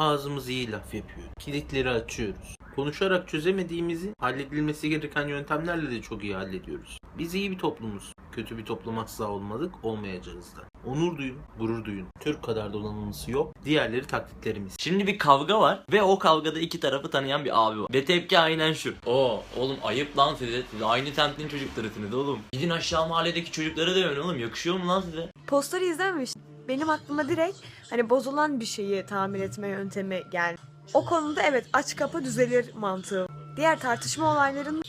ağzımız iyi laf yapıyor. Kilitleri açıyoruz. Konuşarak çözemediğimizi halledilmesi gereken yöntemlerle de çok iyi hallediyoruz. Biz iyi bir toplumuz. Kötü bir toplum asla olmadık, olmayacağız da. Onur duyun, gurur duyun. Türk kadar donanımlısı yok. Diğerleri taklitlerimiz. Şimdi bir kavga var ve o kavgada iki tarafı tanıyan bir abi var. Ve tepki aynen şu. Oo oğlum ayıp lan size. Siz aynı semtin çocuklarısınız oğlum. Gidin aşağı mahalledeki çocukları dövün oğlum. Yakışıyor mu lan size? Posteri izlememiş. Benim aklıma direkt hani bozulan bir şeyi tamir etme yöntemi geldi. O konuda evet aç kapı düzelir mantığı. Diğer tartışma olayların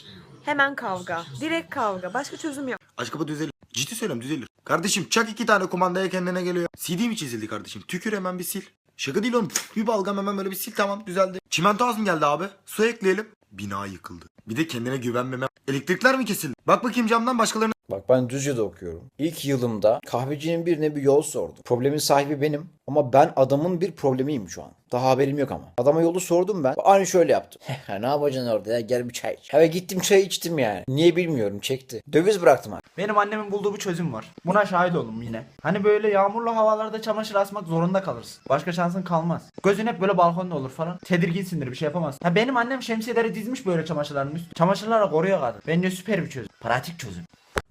hemen kavga. Direkt kavga. Başka çözüm yok. Aç kapı düzelir. Ciddi söylüyorum düzelir. Kardeşim çak iki tane kumandaya kendine geliyor. CD mi çizildi kardeşim? Tükür hemen bir sil. Şaka değil oğlum. Bir balgam hemen böyle bir sil tamam düzeldi. Çimento az mı geldi abi? Su ekleyelim. Bina yıkıldı. Bir de kendine güvenmeme. Elektrikler mi kesildi? Bak bakayım camdan başkalarına Bak ben Düzce'de okuyorum. İlk yılımda kahvecinin birine bir yol sordum. Problemin sahibi benim ama ben adamın bir problemiyim şu an. Daha haberim yok ama. Adama yolu sordum ben. Aynı şöyle yaptım. ne yapacaksın orada ya gel bir çay iç. Eve gittim çay içtim yani. Niye bilmiyorum çekti. Döviz bıraktım abi. Benim annemin bulduğu bir çözüm var. Buna şahit olun yine. Hani böyle yağmurlu havalarda çamaşır asmak zorunda kalırsın. Başka şansın kalmaz. Gözün hep böyle balkonda olur falan. Tedirginsindir bir şey yapamazsın. Ha benim annem şemsiyeleri dizmiş böyle çamaşırların üstüne. Çamaşırlara koruyor kadın. Bence süper bir çözüm. Pratik çözüm.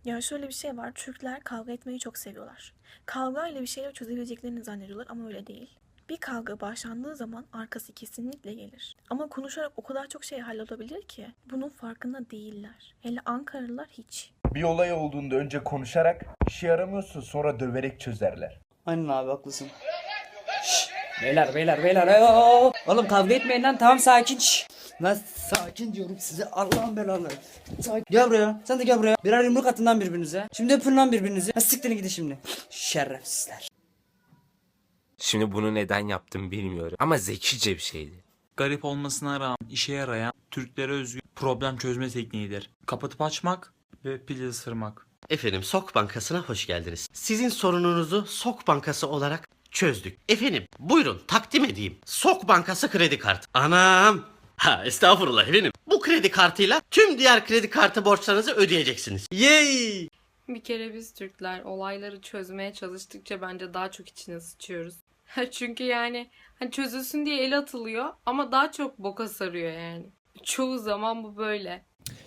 Ya şöyle bir şey var. Türkler kavga etmeyi çok seviyorlar. Kavga ile bir şeyler çözebileceklerini zannediyorlar ama öyle değil. Bir kavga başlandığı zaman arkası kesinlikle gelir. Ama konuşarak o kadar çok şey hallolabilir ki bunun farkında değiller. Hele Ankaralılar hiç. Bir olay olduğunda önce konuşarak işe yaramıyorsa sonra döverek çözerler. Aynen abi haklısın. Beyler beyler beyler. Aa! Oğlum kavga etmeyin lan tamam sakin. Şşş. Lan sakin diyorum size Allah'ın belaları. Sakin. Gel buraya sen de gel buraya. Birer yumruk atın lan birbirinize. Şimdi öpün lan birbirinizi. Ha siktirin gidin şimdi. Şerefsizler. Şimdi bunu neden yaptım bilmiyorum ama zekice bir şeydi. Garip olmasına rağmen işe yarayan Türklere özgü problem çözme tekniğidir. Kapatıp açmak ve pil ısırmak. Efendim Sok Bankası'na hoş geldiniz. Sizin sorununuzu Sok Bankası olarak çözdük. Efendim buyurun takdim edeyim. Sok Bankası kredi kartı. Anam. Ha estağfurullah efendim. Bu kredi kartıyla tüm diğer kredi kartı borçlarınızı ödeyeceksiniz. Yay! Bir kere biz Türkler olayları çözmeye çalıştıkça bence daha çok içine sıçıyoruz. Çünkü yani hani çözülsün diye el atılıyor ama daha çok boka sarıyor yani. Çoğu zaman bu böyle.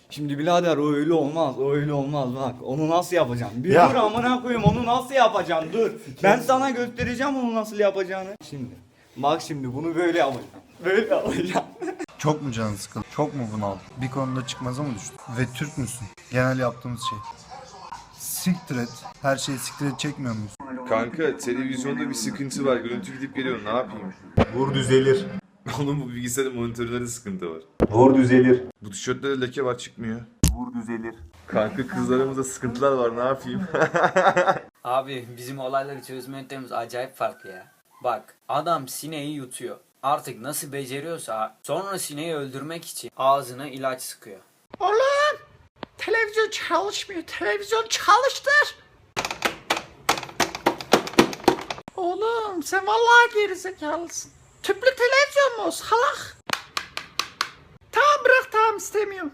Şimdi birader o öyle olmaz o öyle olmaz bak onu nasıl yapacağım bir Ya. dur amına koyayım onu nasıl yapacağım dur ben sana göstereceğim onu nasıl yapacağını şimdi bak şimdi bunu böyle yapacağım böyle yapacağım Çok mu canın sıkıldı? Çok mu bunaldın? Bir konuda çıkmaza mı düştün? Ve Türk müsün? Genel yaptığımız şey. Siktir et. Her şeyi siktir et çekmiyor muyuz? Kanka televizyonda bir sıkıntı var. Görüntü gidip geliyor. Ne yapayım? Vur düzelir. Oğlum bu bilgisayarın monitöründe de sıkıntı var. Vur düzelir. Bu tişörtlerde leke var çıkmıyor. Vur düzelir. Kanka kızlarımızda sıkıntılar var. Ne yapayım? Abi bizim olayları çözme yöntemimiz acayip farklı ya. Bak adam sineği yutuyor. Artık nasıl beceriyorsa sonra sineği öldürmek için ağzına ilaç sıkıyor. Televizyon çalışmıyor. Televizyon çalıştır. Oğlum sen vallahi gerizekalısın. Tüplü televizyon mu o salak? Tamam bırak tamam istemiyorum.